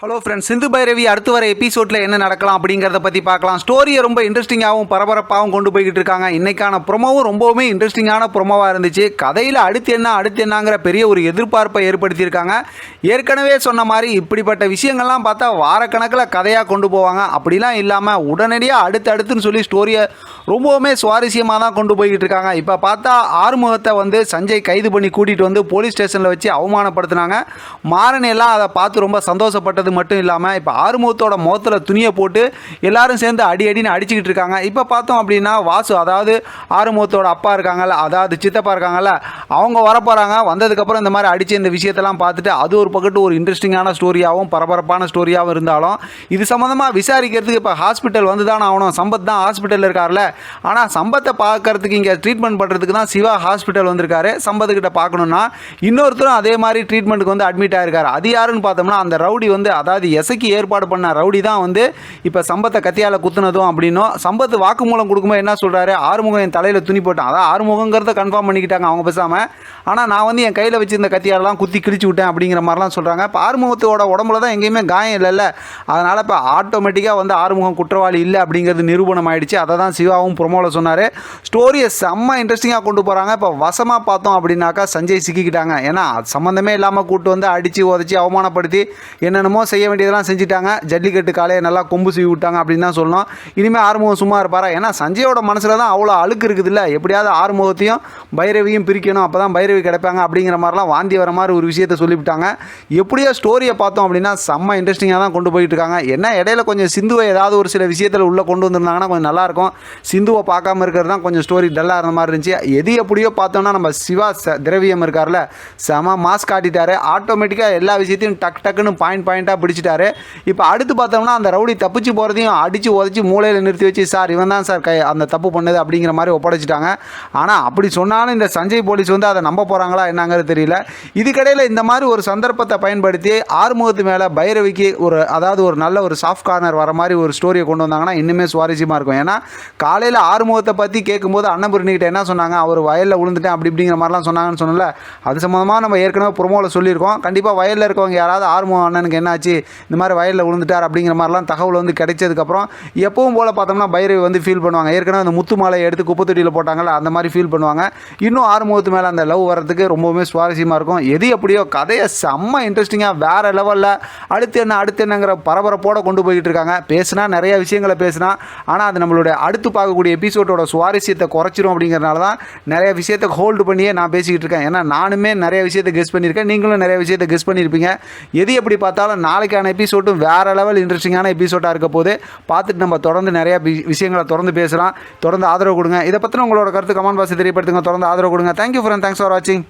Hello friends Sindhu Bhairavi அடுத்து வர எபிசோடில் என்ன நடக்கலாம் அப்படிங்கிறத பற்றி பார்க்கலாம். ஸ்டோரியை ரொம்ப இன்ட்ரெஸ்டிங்காகவும் பரபரப்பாகவும் கொண்டு போய்கிட்டு இருக்காங்க. இன்னைக்கான ப்ரொமோவும் ரொம்பவுமே இன்ட்ரெஸ்டிங்கான ப்ரொமோவாக இருந்துச்சு. கதையில் அடுத்து என்ன அடுத்து என்னங்கிற பெரிய ஒரு எதிர்பார்ப்பை ஏற்படுத்தியிருக்காங்க. ஏற்கனவே சொன்ன மாதிரி இப்படிப்பட்ட விஷயங்கள்லாம் பார்த்தா வாரக்கணக்கில் கதையாக கொண்டு போவாங்க. அப்படிலாம் இல்லாமல் உடனடியாக அடுத்து அடுத்துன்னு சொல்லி ஸ்டோரியை ரொம்பவுமே சுவாரஸ்யமாக தான் கொண்டு போய்கிட்டு இருக்காங்க. இப்போ பார்த்தா ஆறுமுகத்தை வந்து சஞ்சய் கைது பண்ணி கூட்டிகிட்டு வந்து போலீஸ் ஸ்டேஷனில் வச்சு அவமானப்படுத்தினாங்க. மாறன் எல்லாம் அதை பார்த்து ரொம்ப சந்தோஷப்பட்டது மட்டும் இல்லாமல் இப்போ ஆறுமுகத்தோட முகத்தில் துணியை போட்டு எல்லாரும் சேர்ந்து அடி அடின்னு அடிச்சுக்கிட்டு இருக்காங்க. இப்போ பார்த்தோம் அப்படின்னா வாசு அதாவது ஆறுமுகத்தோட அப்பா இருக்காங்கல்ல அதாவது சித்தப்பா இருக்காங்கல்ல அவங்க வரப்போகிறாங்க வந்ததுக்கப்புறம் இந்த மாதிரி அடித்து இந்த விஷயத்தெல்லாம் பார்த்துட்டு அது ஒரு பக்கத்து ஒரு இன்ட்ரெஸ்டிங்கான ஸ்டோரியாகவும் பரபரப்பான ஸ்டோரியாகவும் இருந்தாலும் இது சம்மந்தமாக விசாரிக்கிறதுக்கு இப்போ ஹாஸ்பிட்டல் வந்து தான் ஆகணும். சம்பத் தான் ஹாஸ்பிட்டலில் இருக்கார்ல ஆனால் சம்பத்தை பார்க்கறதுக்கு இங்கே ட்ரீட்மெண்ட் பண்ணுறதுக்கு தான் சிவா ஹாஸ்பிட்டல் வந்திருக்காரு. சம்பத்துக்கிட்ட பார்க்கணுன்னா இன்னொருத்தரும் அதே மாதிரி ட்ரீட்மெண்ட்டுக்கு வந்து அட்மிட் ஆயிருக்காரு. அது யாருன்னு பார்த்தோம்னா அந்த ரவுடி வந்து அதாவது எசைக்கு ஏற்பாடு பண்ண ரவுடி தான் வந்து இப்போ சம்பத்தை கத்தியால் குத்துனதும் அப்படின்னும் சம்பத்து வாக்குமூலம் கொடுக்கும்போது என்ன சொல்கிறாரு ஆறுமுகம் என் தலையில் துணி போட்டான். அதான் ஆறுமுகங்கிறத கன்ஃபார்ம் பண்ணிக்கிட்டாங்க அவங்க பேசாமல் ஆனால் நான் வந்து என் கையில் வச்சிருந்த கத்தியாலெலாம் குத்தி கிழிச்சு விட்டேன் அப்படிங்கிற மாதிரிலாம் சொல்கிறாங்க இப்போ ஆறுமுகத்தோட உடம்புல தான் எங்கேயுமே காயம் இல்லைல்ல. அதனால் இப்போ ஆட்டோமேட்டிக்காக வந்து ஆறுமுகம் குற்றவாளி இல்லை அப்படிங்கிறது நிரூபணம் ஆயிடுச்சு அதை தான் சிவாவும் ப்ரொமோவில் சொன்னார். ஸ்டோரியை செம்ம இன்ட்ரெஸ்டிங்காக கொண்டு போகிறாங்க இப்போ வசமாக பார்த்தோம் அப்படின்னாக்கா சஞ்சய் சிக்கிக்கிட்டாங்க. ஏன்னா அது சம்மந்தமே இல்லாமல் கூட்டு வந்து அடித்து உதச்சி அவமானப்படுத்தி என்னென்னமோ செய்ய வேண்டியதெல்லாம் செஞ்சுட்டாங்க. ஜல்லிக்கட்டு காலையை நல்லா கொம்பு சீவி விட்டாங்க அப்படின்னு தான் சொல்லணும். இனிமேல் ஆறுமுகம் சும்மா இருப்பாரா? ஏன்னா சஞ்சயோட மனசில் தான் அவ்வளோ அழுக்கு இருக்குதுல்ல. எப்படியாவது ஆறுமுகத்தையும் பைரவியும் பிரிக்கணும். அப்போ தான் பைரவி கிடைப்பாங்க அப்படிங்கிற மாதிரிலாம் வாந்தி வர மாதிரி ஒரு விஷயத்த சொல்லிவிட்டாங்க. எப்படியோ ஸ்டோரியை பார்த்தோம் அப்படின்னா செம்ம இன்ட்ரெஸ்டிங்காக தான் கொண்டு போயிட்டு இருக்காங்க. என்ன இடையில கொஞ்சம் சிந்துவை ஏதாவது ஒரு சில விஷயத்தில் உள்ளே கொண்டு வந்திருந்தாங்கன்னா கொஞ்சம் நல்லாயிருக்கும் சிந்துவை பார்க்காம இருக்கிறது தான் கொஞ்சம் ஸ்டோரி டல்லாக இருந்த மாதிரி இருந்துச்சு. எது எப்படியோ பார்த்தோம்னா நம்ம சிவா ச- திரவியம் இருக்கார்ல செம மாஸ் காட்டிட்டாரு. ஆட்டோமேட்டிக்காக எல்லா விஷயத்தையும் டக் டக்குன்னு பாயிண்ட் பாயிண்ட்டாக பிடிச்சிட்டாரு. இப்போ அடுத்து பார்த்தோம்னா அந்த ரவுடி தப்பிச்சு போகிறதையும் அடித்து உதச்சி மூலையில் நிறுத்தி வச்சு சார் இவன் தான் சார் கை அந்த தப்பு பண்ணது அப்படிங்கிற மாதிரி ஒப்படைச்சிட்டாங்க. ஆனால் அப்படி சொன்னாலும் இந்த சஞ்சய் போலீஸ் வந்து அதை நம்ப போகிறாங்களா என்னங்கிறது தெரியல. இதுக்கடையில் இந்த மாதிரி ஒரு சந்தர்ப்பத்தை பயன்படுத்தி ஆறுமுகத்து மேலே பைரவிக்கு ஒரு அதாவது ஒரு நல்ல ஒரு சாஃப்ட் கார்னர் வர மாதிரி ஒரு ஸ்டோரியை கொண்டு வந்தாங்கன்னா இன்னுமே சுவாரஸ்யமாக இருக்கும். ஏன்னா காலையில் ஆறுமுகத்தை பற்றி கேட்கும்போது அன்னபுரணிக்கிட்ட என்ன சொன்னாங்க? அவர் வயலில் விழுந்துட்டேன் அப்படி இப்படிங்கிற மாதிரிலாம் சொன்னாங்கன்னு சொன்னல அது சம்மந்தமாக நம்ம ஏற்கனவே ப்ரோமோவில் சொல்லியிருக்கோம். கண்டிப்பாக வயலில் இருக்கவங்க யாராவது ஆறுமுகம் அண்ணனுக்கு ஆச்சு இந்த மாதிரி வயலில் விழுந்துட்டார் அப்படிங்கிற மாதிரிலாம் தகவல் வந்து கிடைச்சதுக்கப்புறம் எப்பவும் போல் பார்த்தோம்னா பைரவி வந்து ஃபீல் பண்ணுவாங்க. ஏற்கனவே அந்த முத்து மாலை எடுத்து குப்பத்தொட்டியில் போட்டாங்கள அந்த மாதிரி ஃபீல் பண்ணுவாங்க. இன்னும் ஆறுமுகத்து மேலே அந்த லவ் வர்றதுக்கு ரொம்பவுமே சுவாரஸ்யமாக இருக்கும். எது எப்படியோ கதையை செம்ம இன்ட்ரெஸ்டிங்காக வேறு லெவலில் அடுத்து என்ன அடுத்து என்னங்கிற பரபரப்போடு கொண்டு போய்கிட்டு இருக்காங்க. பேசுனா நிறைய விஷயங்களை பேசுனா ஆனால் அது நம்மளுடைய அடுத்து பார்க்கக்கூடிய எபிசோடோட சுவாரஸ்யத்தை குறைச்சிரும் அப்படிங்கிறனால தான் நிறைய விஷயத்தை ஹோல்டு பண்ணியே நான் பேசிக்கிட்டு இருக்கேன். ஏன்னா நானுமே நிறைய விஷயத்தை கெஸ் பண்ணியிருக்கேன். நீங்களும் நிறைய விஷயத்தை கெஸ் பண்ணியிருப்பீங்க. எது எப்படி பார்த்தாலும் நான் நாளைக்கான எபிசோடும் வேறு லெவல் இன்ட்ரெஸ்டிங்கான எபிசோடாக இருக்க போது பார்த்துட்டு நம்ம தொடர்ந்து நிறையா விஷயங்களை தொடர்ந்து பேசலாம். தொடர்ந்து ஆதரவு கொடுங்க. இதை பற்றின உங்களோட கருத்து கமெண்ட் பாக்ஸ் தெரியப்படுத்துங்க. தொடர்ந்து ஆதரவு கொடுங்க. தேங்க்யூ ஃப்ரெண்ட் தேங்க்ஸ் ஃபார் வாட்சிங்